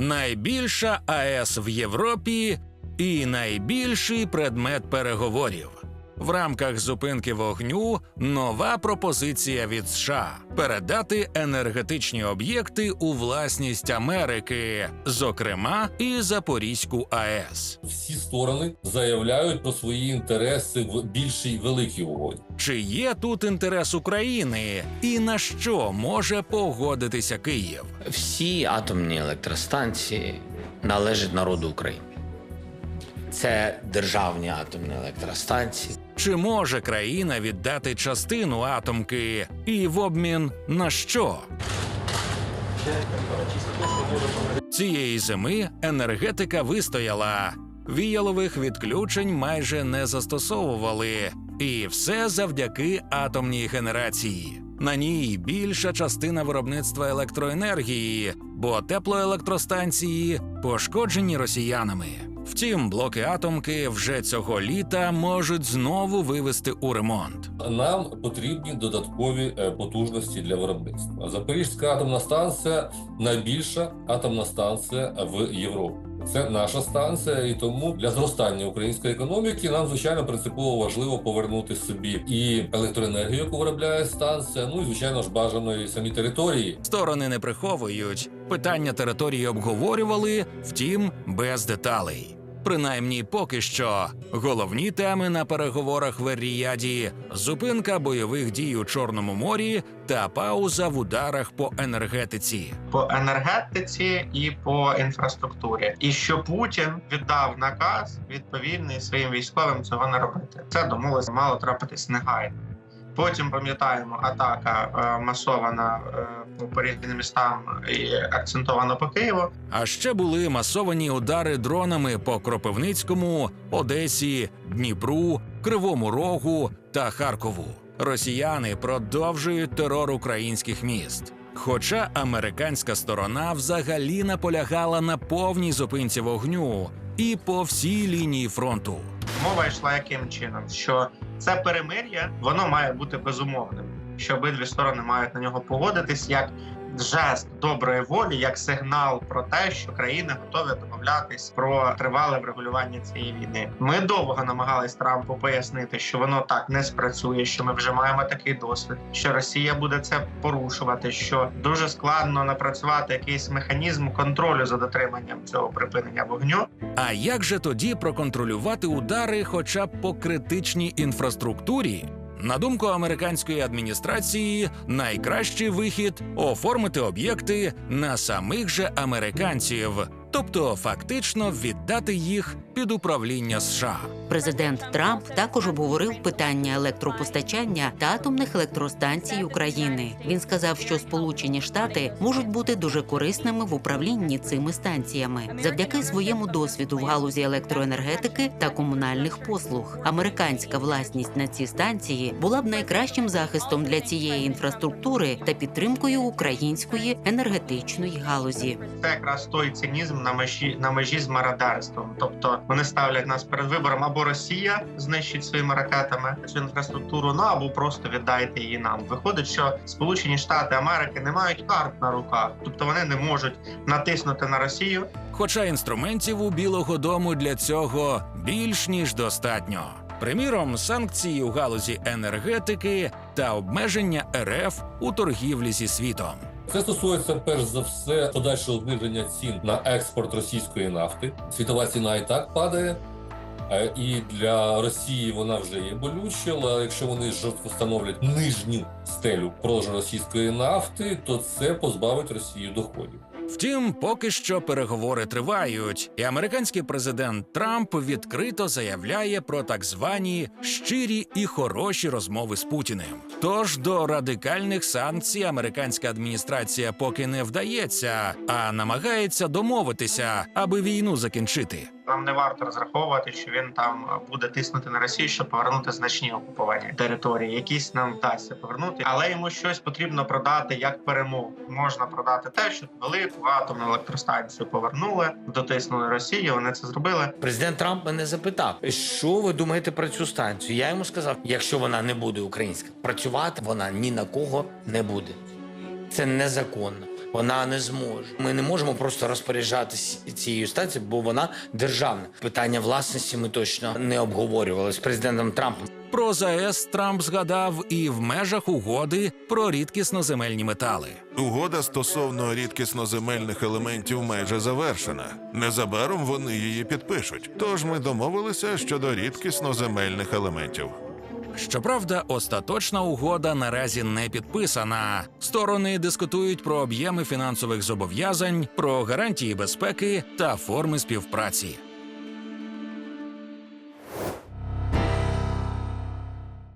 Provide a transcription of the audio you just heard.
найбільша АЕС в Європі і найбільший предмет переговорів. В рамках зупинки вогню нова пропозиція від США передати енергетичні об'єкти у власність Америки, зокрема і Запорізьку АЕС. Всі сторони заявляють про свої інтереси в більшій великій угоді. Чи є тут інтерес України, і на що може погодитися Київ? Всі атомні електростанції належать народу України. Це державні атомні електростанції. Чи може країна віддати частину атомки і в обмін на що? Цієї зими енергетика вистояла. Віялових відключень майже не застосовували, і все завдяки атомній генерації. На ній більша частина виробництва електроенергії, бо теплоелектростанції пошкоджені росіянами. Втім, блоки атомки вже цього літа можуть знову вивести у ремонт. Нам потрібні додаткові е, потужності для виробництва. Запорізька атомна станція найбільша атомна станція в Європі. Це наша станція, і тому для зростання української економіки нам звичайно принципово важливо повернути собі і електроенергію, яку виробляє станція. Ну і звичайно ж бажано і самі території. Сторони не приховують. Питання території обговорювали, втім, без деталей. Принаймні, поки що головні теми на переговорах в Ріяді – зупинка бойових дій у Чорному морі та пауза в ударах по енергетиці. по енергетиці і по інфраструктурі, і що Путін віддав наказ відповідний своїм військовим цього не робити. Це домовилось мало трапитись негайно. Потім пам'ятаємо атака е, масована е, по порівняним містам і акцентована по Києву. А ще були масовані удари дронами по Кропивницькому, Одесі, Дніпру, Кривому Рогу та Харкову. Росіяни продовжують терор українських міст. Хоча американська сторона взагалі наполягала на повній зупинці вогню і по всій лінії фронту. Мова йшла яким чином, що це перемир'я воно має бути безумовним, що обидві сторони мають на нього погодитись як жест доброї волі, як сигнал про те, що країни готові домовлятись про тривале врегулювання цієї війни. Ми довго намагались Трампу пояснити, що воно так не спрацює, що ми вже маємо такий досвід, що Росія буде це порушувати, що дуже складно напрацювати якийсь механізм контролю за дотриманням цього припинення вогню. А як же тоді проконтролювати удари хоча б по критичній інфраструктурі? На думку американської адміністрації, найкращий вихід оформити об'єкти на самих же американців, тобто фактично віддати їх під управління США. Президент Трамп також обговорив питання електропостачання та атомних електростанцій України. Він сказав, що Сполучені Штати можуть бути дуже корисними в управлінні цими станціями завдяки своєму досвіду в галузі електроенергетики та комунальних послуг. Американська власність на ці станції була б найкращим захистом для цієї інфраструктури та підтримкою української енергетичної галузі. Це якраз той цинізм на межі на межі з мародерством. Тобто вони ставлять нас перед вибором або Росія знищить своїми ракетами цю інфраструктуру, ну або просто віддайте її нам. Виходить, що Сполучені Штати Америки не мають карт на руках, тобто вони не можуть натиснути на Росію. Хоча інструментів у Білого Дому для цього більш ніж достатньо. Приміром, санкції у галузі енергетики та обмеження РФ у торгівлі зі світом. Це стосується перш за все подальшого зниження цін на експорт російської нафти. Світова ціна і так падає. Е, І для Росії вона вже є болюча, але якщо вони встановлять нижню стелю продажу російської нафти, то це позбавить Росію доходів. Втім, поки що переговори тривають, і американський президент Трамп відкрито заявляє про так звані щирі і хороші розмови з Путіним. Тож до радикальних санкцій американська адміністрація поки не вдається, а намагається домовитися, аби війну закінчити. Нам не варто розраховувати, що він там буде тиснути на Росію, щоб повернути значні окуповані території. Якісь нам вдасться повернути, але йому щось потрібно продати як перемогу. Можна продати те, що велику атомну електростанцію повернули, дотиснули Росію. Вони це зробили. Президент Трамп мене запитав, що ви думаєте про цю станцію? Я йому сказав: якщо вона не буде українська, працювати вона ні на кого не буде. Це незаконно. Вона не зможе. Ми не можемо просто розпоряджатися цією станцією, бо вона державна. Питання власності ми точно не обговорювали з президентом Трампом. Про ЗАЕС Трамп згадав і в межах угоди про рідкісноземельні метали. Угода стосовно рідкісноземельних елементів майже завершена. Незабаром вони її підпишуть. Тож ми домовилися щодо рідкісноземельних елементів. Щоправда, остаточна угода наразі не підписана. Сторони дискутують про об'єми фінансових зобов'язань, про гарантії безпеки та форми співпраці.